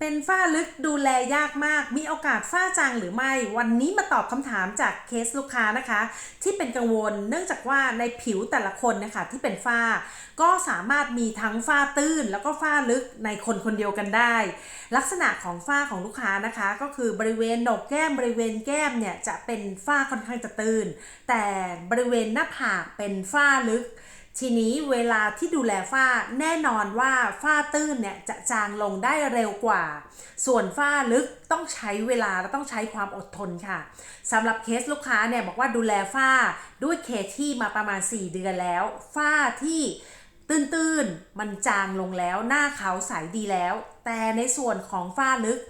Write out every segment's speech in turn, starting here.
เป็นฝ้าลึกดูแลยากมาก มีโอกาสฝ้าจางหรือไม่ วันนี้มาตอบคำถามจากเคสลูกค้านะคะ ที่เป็นกังวล เนื่องจากว่าในผิวแต่ละคนนะคะที่เป็นฝ้า ก็สามารถมีทั้งฝ้าตื้น แล้วก็ฝ้าลึกในคนคนเดียวกันได้ ลักษณะของฝ้าของลูกค้านะคะ ก็คือบริเวณหนกแก้มบริเวณแก้มเนี่ยจะเป็นฝ้าค่อนข้างจะตื้น แต่บริเวณหน้าผากเป็นฝ้าลึก ทีนี้เวลาที่ดูแลฝ้าแน่นอนว่าฝ้าตื้นเนี่ยจะจางลงได้เร็วกว่า ส่วนฝ้าลึกต้องใช้เวลาและต้องใช้ความอดทนค่ะสำหรับเคสลูกค้าเนี่ยบอกว่าดูแลฝ้าด้วยเคที่มาประมาณ 4 เดือนแล้ว ฝ้าที่ตื้นๆมันจางลงแล้ว หน้าขาวใสดีแล้ว แต่ในส่วนของฝ้าลึก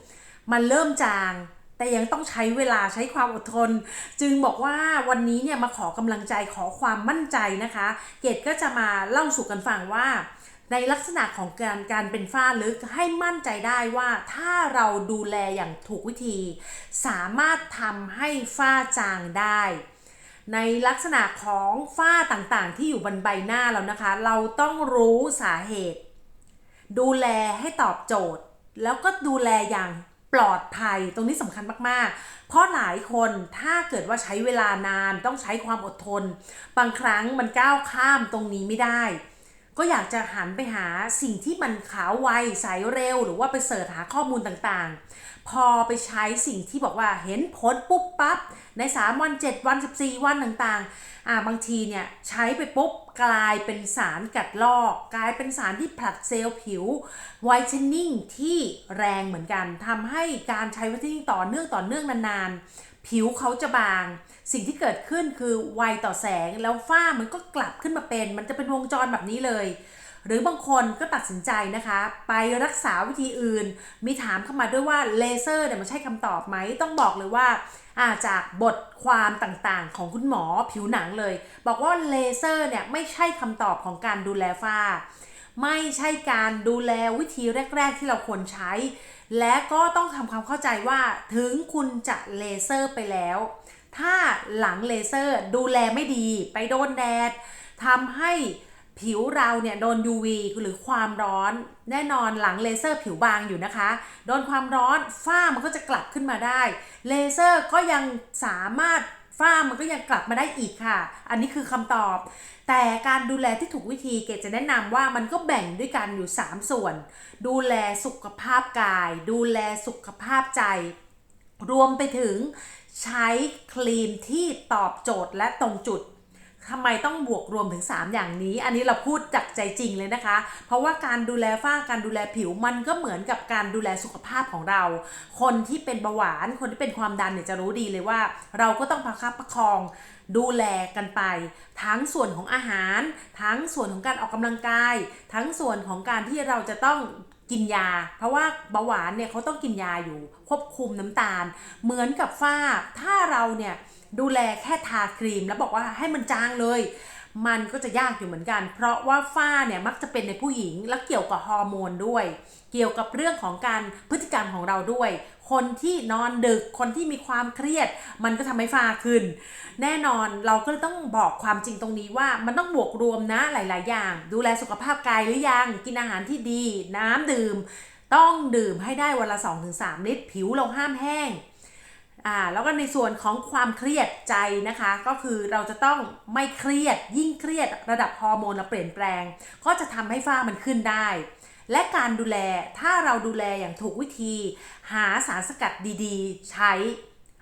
มันเริ่มจาง แต่ยังต้องใช้เวลาใช้ความอดทน จึงบอกว่าวันนี้เนี่ยมาขอกำลังใจขอความมั่นใจนะคะ เกดก็จะมาเล่าสู่กันฟังว่า ในลักษณะของการการเป็นฝ้าลึกให้มั่นใจได้ว่าถ้าเราดูแลอย่างถูกวิธี สามารถทำให้ฝ้าจางได้ในลักษณะของฝ้าต่างๆ ที่อยู่บนใบหน้าเรานะคะ เราต้องรู้สาเหตุ ดูแลให้ตอบโจทย์ แล้วก็ดูแลอย่าง ปลอดภัยตรงนี้สำคัญมากๆ เพราะหลายคนถ้าเกิดว่าใช้เวลานานต้องใช้ความอดทน บางครั้งมันก้าวข้ามตรงนี้ไม่ได้ ก็อยากจะหันไปหาสิ่งที่มันขาวไวใสเร็ว หรือว่าไปเสิร์ชหาข้อมูลต่างๆ พอไปใช้สิ่งที่บอกว่าเห็นผลปุ๊บปั๊บใน 3 วัน 7 วัน 14 วันต่างๆอ่าบางทีเนี่ยใช้ไปปุ๊บกลายเป็นสารกัดลอก กลายเป็นสารที่ผลัดเซลล์ผิวไวท์เทนนิ่งที่แรงเหมือนกันทำให้การใช้ไวท์เทนนิ่งต่อเนื่องต่อเนื่องนานๆ ผิวเขาจะบาง สิ่งที่เกิดขึ้นคือไวต่อแสงแล้วฝ้ามันก็กลับขึ้นมาเป็น มันจะเป็นวงจรแบบนี้เลย หรือบางคนก็ตัดสินใจนะคะ ไปรักษาวิธีอื่น มีถามเข้ามาด้วยว่าเลเซอร์เนี่ยมันใช่คำตอบไหมต้องบอกเลยว่าาจากบทความต่างๆ ของคุณหมอผิวหนังเลย บอกว่าเลเซอร์เนี่ยไม่ใช่คำตอบของการดูแลฝ้า ไม่ใช่การดูแลวิธีแรก ๆ ที่เราควรใช้ และก็ต้องทำความเข้าใจว่าถึงคุณจะเลเซอร์ไปแล้ว ถ้าหลังเลเซอร์ดูแลไม่ดี ไปโดนแดดทำให้ผิวเราเนี่ยโดน UV หรือความร้อน แน่นอนหลังเลเซอร์ผิวบางอยู่นะคะ โดนความร้อนฝ้ามันก็จะกลับขึ้นมาได้ เลเซอร์ก็ยังสามารถ ฝ้ามันก็ยังกลับมาได้อีกค่ะ อันนี้คือคำตอบ แต่การดูแลที่ถูกวิธีเกดจะแนะนำว่ามันก็แบ่งด้วยกันอยู่ 3 ส่วน ดูแลสุขภาพกาย ดูแลสุขภาพใจ รวมไปถึงใช้ครีมที่ตอบโจทย์และตรงจุด ทำไมต้องบวกรวมถึง 3 อย่างนี้ อันนี้เราพูดจากใจจริงเลยนะคะ เพราะว่าการดูแลฝ้าการดูแลผิวมันก็เหมือนกับการดูแลสุขภาพของเรา คนที่เป็นเบาหวานคนที่เป็นความดันเนี่ยจะรู้ดีเลยว่า เราก็ต้องประคับประคองดูแลกันไป ทั้งส่วนของอาหาร ทั้งส่วนของการออกกำลังกาย ทั้งส่วนของการที่เราจะต้อง กินยา เพราะว่าเบาหวานเนี่ยเขาต้องกินยาอยู่ควบคุมน้ำตาล เหมือนกับฝ้าถ้าเราเนี่ยดูแลแค่ทาครีมแล้วบอกว่าให้มันจางเลย มันก็จะยากอยู่เหมือนกัน เพราะว่าฝ้าเนี่ยมักจะเป็นในผู้หญิงและเกี่ยวกับฮอร์โมนด้วย เกี่ยวกับเรื่องของการพฤติกรรมของเราด้วย คนที่นอนดึกคนที่มีความเครียด มันก็ทำให้ฝ้าขึ้น แน่นอนเราก็เลยต้องบอกความจริงตรงนี้ว่ามันต้องบวกรวมนะหลาย ๆ อย่าง ดูแลสุขภาพกายหรือยังกินอาหารที่ดี น้ำดื่ม ต้องดื่มให้ได้วันละ 2-3 ลิตรผิวเราห้ามแห้ง อ่าแล้วก็ในส่วนของความเครียดใจนะคะ ก็คือเราจะต้องไม่เครียดยิ่งเครียดระดับฮอร์โมนเราเปลี่ยนแปลง ก็จะทำให้ฝ้ามันขึ้นได้ และการดูแลถ้าเราดูแลอย่างถูกวิธี หาสารสกัดดีๆ ใช้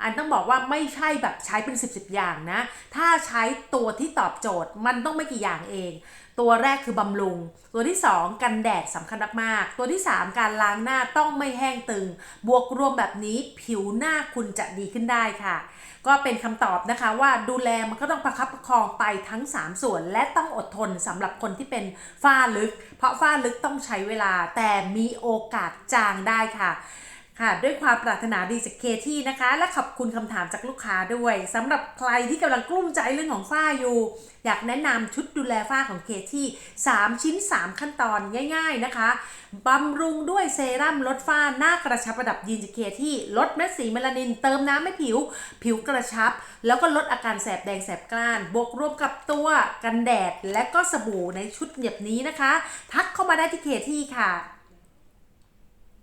อันต้องบอกว่าไม่ใช่แบบใช้เป็น 10บสอย่างนะ ถ้าใช้ตัวที่ตอบโจทย์มันต้องไม่กี่อย่างเอง ตัวแรกคือบำรุง ตัวที่ 2 กันแดดสำคัญมากๆ ตัวที่ 3 การล้างหน้าต้องไม่แห้งตึง บวกรวมแบบนี้ผิวหน้าคุณจะดีขึ้นได้ค่ะ ก็เป็นคำตอบนะคะว่าดูแลมันก็ต้องประคับประคองไปทั้ง 3 ส่วน และต้องอดทนสำหรับคนที่เป็นฝ้าลึก เพราะฝ้าลึกต้องใช้เวลาแต่มีโอกาสจางได้ค่ะ ค่ะด้วยความปรารถนาดีจากเคที่นะคะ และขอบคุณคำถามจากลูกค้าด้วยสำหรับใครที่กำลังกลุ้มใจเรื่องของฝ้าอยู่ อยากแนะนำชุดดูแลฝ้าของเคที่3 ชิ้น 3 ขั้นตอนง่าย ๆนะคะบำรุงด้วยเซรั่มลดฝ้าหน้ากระชับระดับยีนจากเคที่ลดเม็ดสีเมลานิน เติมน้ำให้ผิว ผิวกระชับ แล้วก็ลดอาการแสบแดงแสบกล้าน บวกรวมกับตัวกันแดด และก็สบู่ในชุดเหนียบนี้นะคะ ทักเข้ามาได้ที่เคที่ค่ะ